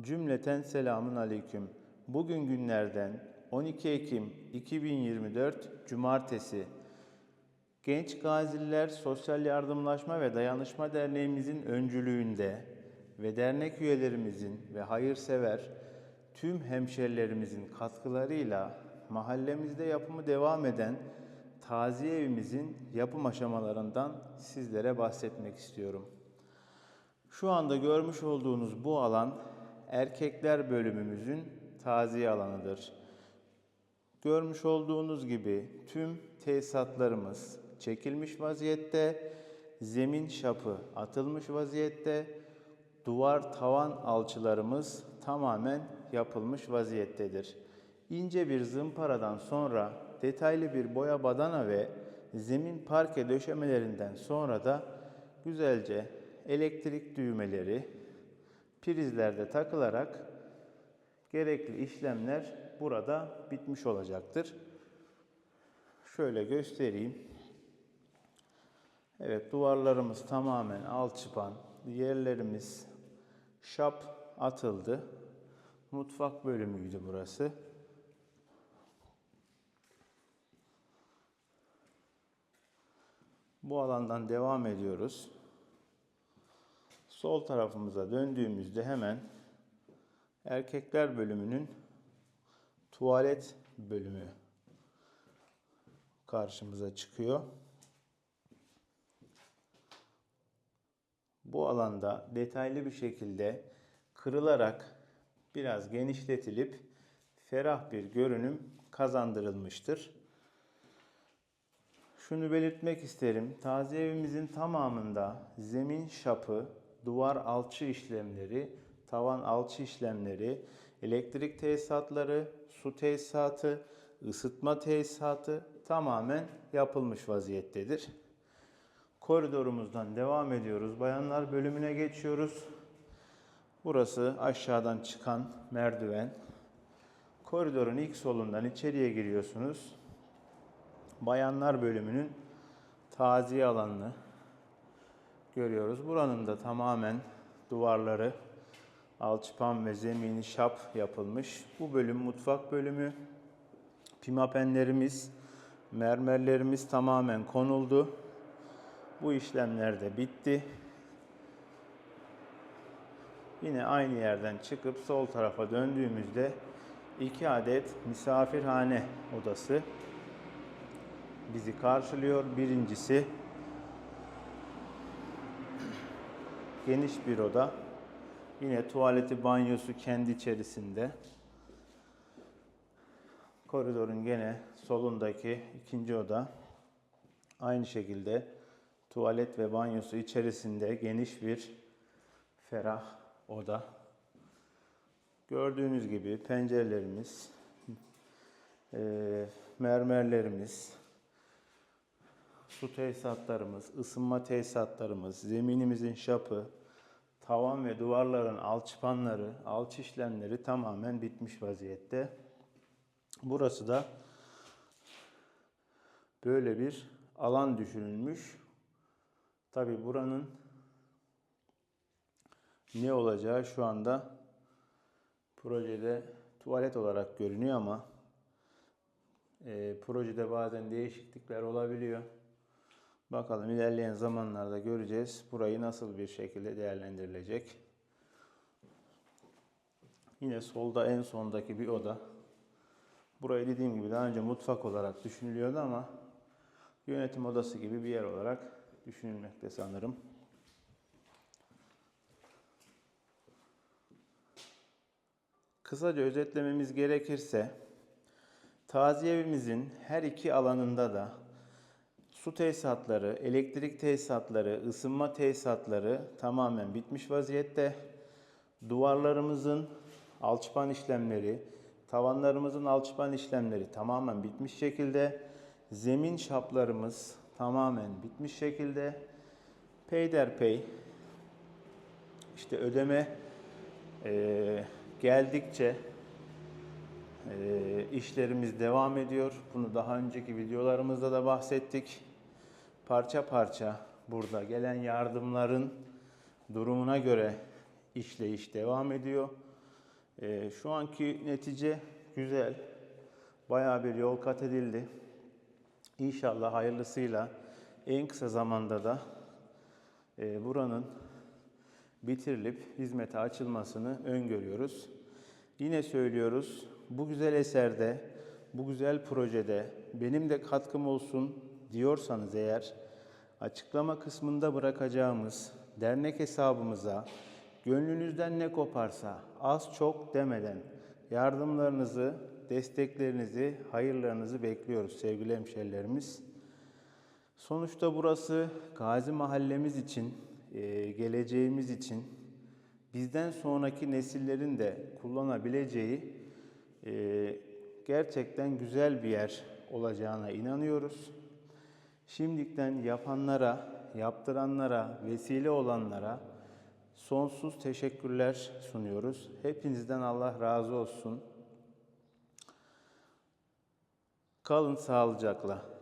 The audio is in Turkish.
Cümleten selamun aleyküm. Bugün günlerden 12 Ekim 2024 Cumartesi. Genç Gaziler Sosyal Yardımlaşma ve Dayanışma Derneğimizin öncülüğünde ve dernek üyelerimizin ve hayırsever tüm hemşerilerimizin katkılarıyla mahallemizde yapımı devam eden taziye evimizin yapım aşamalarından sizlere bahsetmek istiyorum. Şu anda görmüş olduğunuz bu alan erkekler bölümümüzün taziye alanıdır. Görmüş olduğunuz gibi tüm tesisatlarımız çekilmiş vaziyette, zemin şapı atılmış vaziyette, duvar tavan alçılarımız tamamen yapılmış vaziyettedir. İnce bir zımparadan sonra detaylı bir boya badana ve zemin parke döşemelerinden sonra da güzelce elektrik düğmeleri prizlerde takılarak gerekli işlemler burada bitmiş olacaktır. Şöyle göstereyim. Evet duvarlarımız tamamen alçıpan, yerlerimiz şap atıldı. Mutfak bölümüydü burası. Bu alandan devam ediyoruz. Sol tarafımıza döndüğümüzde hemen erkekler bölümünün tuvalet bölümü karşımıza çıkıyor. Bu alanda detaylı bir şekilde kırılarak biraz genişletilip ferah bir görünüm kazandırılmıştır. Şunu belirtmek isterim. Taziye evimizin tamamında zemin şapı, duvar alçı işlemleri, tavan alçı işlemleri, elektrik tesisatları, su tesisatı, ısıtma tesisatı tamamen yapılmış vaziyettedir. Koridorumuzdan devam ediyoruz. Bayanlar bölümüne geçiyoruz. Burası aşağıdan çıkan merdiven. Koridorun ilk solundan içeriye giriyorsunuz. Bayanlar bölümünün taziye alanını görüyoruz. Buranın da tamamen duvarları alçıpan ve zemini şap yapılmış. Bu bölüm mutfak bölümü. Pimapenlerimiz, mermerlerimiz tamamen konuldu. Bu işlemler de bitti. Yine aynı yerden çıkıp sol tarafa döndüğümüzde iki adet misafirhane odası bizi karşılıyor. Birincisi geniş bir oda. Yine tuvaleti, banyosu kendi içerisinde. Koridorun gene solundaki ikinci oda. Aynı şekilde tuvalet ve banyosu içerisinde geniş bir ferah oda. Gördüğünüz gibi pencerelerimiz, eee, mermerlerimiz, su tesisatlarımız, ısınma tesisatlarımız, zeminimizin şapı, tavan ve duvarların alçıpanları, alçı işlemleri tamamen bitmiş vaziyette. Burası da böyle bir alan düşünülmüş. Tabi buranın ne olacağı şu anda projede tuvalet olarak görünüyor ama e, projede bazen değişiklikler olabiliyor. Bakalım ilerleyen zamanlarda göreceğiz burayı nasıl bir şekilde değerlendirilecek. Yine solda en sondaki bir oda. Burayı dediğim gibi daha önce mutfak olarak düşünülüyordu ama yönetim odası gibi bir yer olarak düşünülmekte sanırım. Kısaca özetlememiz gerekirse taziye evimizin her iki alanında da su tesisatları, elektrik tesisatları, ısınma tesisatları tamamen bitmiş vaziyette. Duvarlarımızın alçıpan işlemleri, tavanlarımızın alçıpan işlemleri tamamen bitmiş şekilde. Zemin şaplarımız tamamen bitmiş şekilde. Peyderpey işte ödeme eee, geldikçe eee, işlerimiz devam ediyor. Bunu daha önceki videolarımızda da bahsettik. Parça parça burada gelen yardımların durumuna göre işleyiş devam ediyor. Ee, şu anki netice güzel. Bayağı bir yol kat edildi. İnşallah hayırlısıyla en kısa zamanda da e, buranın bitirilip hizmete açılmasını öngörüyoruz. Yine söylüyoruz, bu güzel eserde, bu güzel projede benim de katkım olsun diyorsanız eğer açıklama kısmında bırakacağımız dernek hesabımıza gönlünüzden ne koparsa az çok demeden yardımlarınızı, desteklerinizi, hayırlarınızı bekliyoruz sevgili hemşerilerimiz. Sonuçta burası Gazi mahallemiz için, e, geleceğimiz için, bizden sonraki nesillerin de kullanabileceği e, gerçekten güzel bir yer olacağına inanıyoruz. Şimdiden yapanlara, yaptıranlara, vesile olanlara sonsuz teşekkürler sunuyoruz. Hepinizden Allah razı olsun. Kalın sağlıcakla.